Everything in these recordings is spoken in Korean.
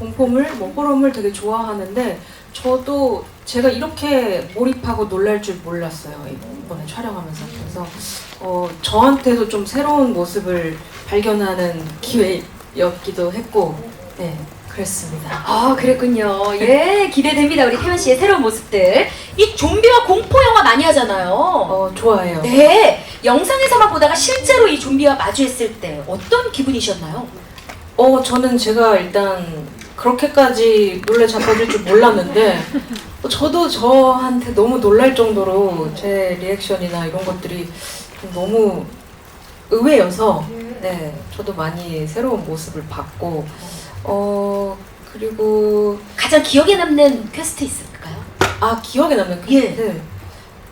공포물, 뭐 호러물 되게 좋아하는데 저도 제가 이렇게 몰입하고 놀랄 줄 몰랐어요 이번에 촬영하면서 그래서 어, 저한테도 좀 새로운 모습을 발견하는 기회였기도 했고 네 그랬습니다. 아 그랬군요. 예 기대됩니다 우리 태연 씨의 새로운 모습들. 이 좀비와 공포 영화 많이 하잖아요. 어 좋아해요. 네 영상에서만 보다가 실제로 이 좀비와 마주했을 때 어떤 기분이셨나요? 어 저는 제가 일단 그렇게까지 놀래 잡아줄 줄 몰랐는데 어, 저도 저한테 너무 놀랄 정도로 제 리액션이나 이런 것들이 좀 너무 의외여서 네 저도 많이 새로운 모습을 봤고 어 그리고 가장 기억에 남는 퀘스트 있을까요? 아 기억에 남는 그 예. 네.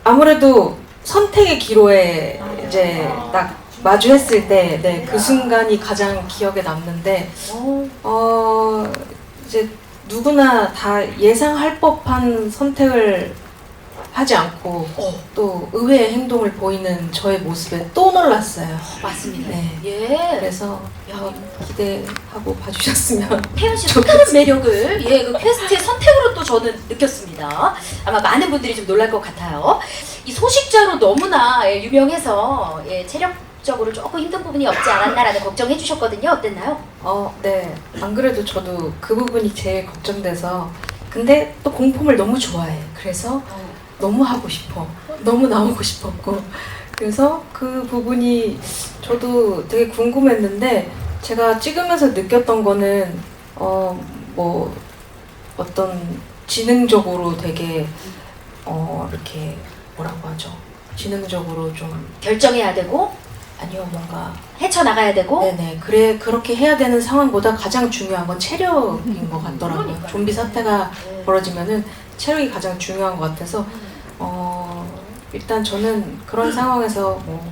아무래도 선택의 기로에 이제 딱 마주했을 때네그 순간이 가장 기억에 남는데 어, 어 이제 누구나 다 예상할 법한 선택을 하지 않고 어, 또 의외의 행동을 보이는 저의 모습에 또 놀랐어요. 맞습니다. 네. 예. 그래서 야, 기대하고 봐주셨으면 태연 씨또 다른 매력을 예, 그 퀘스트의 선택으로 또 저는 느꼈습니다. 아마 많은 분들이 좀 놀랄 것 같아요. 이 소식자로 너무나 예, 유명해서 예, 체력 적으로 조금 힘든 부분이 없지 않았나라는 걱정해 주셨거든요. 어땠나요? 어, 네. 안 그래도 저도 그 부분이 제일 걱정돼서 근데 또 공포를 너무 좋아해. 그래서 너무 하고 싶어. 너무 나오고 싶었고. 그래서 그 부분이 저도 되게 궁금했는데 제가 찍으면서 느꼈던 거는 어 뭐 어떤 지능적으로 되게 어 이렇게 뭐라고 하죠? 지능적으로 좀 결정해야 되고 아니요 뭔가 헤쳐나가야 되고 네네 그래 그렇게 해야 되는 상황보다 가장 중요한 건 체력인 것 같더라고요. 좀비 사태가 벌어지면은 체력이 가장 중요한 것 같아서 어 일단 저는 그런 상황에서 뭐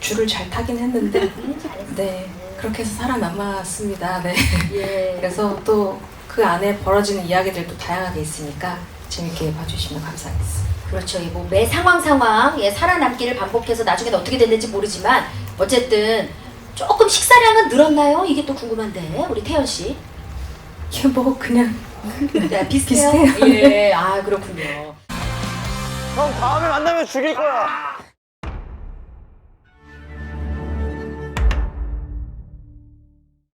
줄을 잘 타긴 했는데 음. 네 그렇게 해서 살아남았습니다. 네 예. 그래서 또 그 안에 벌어지는 이야기들도 다양하게 있으니까 재밌게 봐주시면 감사하겠습니다. 그렇죠. 예, 뭐매 상황 상황 예, 살아남기를 반복해서 나중에 어떻게 됐는지 모르지만 어쨌든 조금 식사량은 늘었나요? 이게 또 궁금한데 우리 태연 씨. 이게 뭐 그냥 네, 비슷해요. 비슷해요. 예, 아 그렇군요. 형 다음에 만나면 죽일 거야.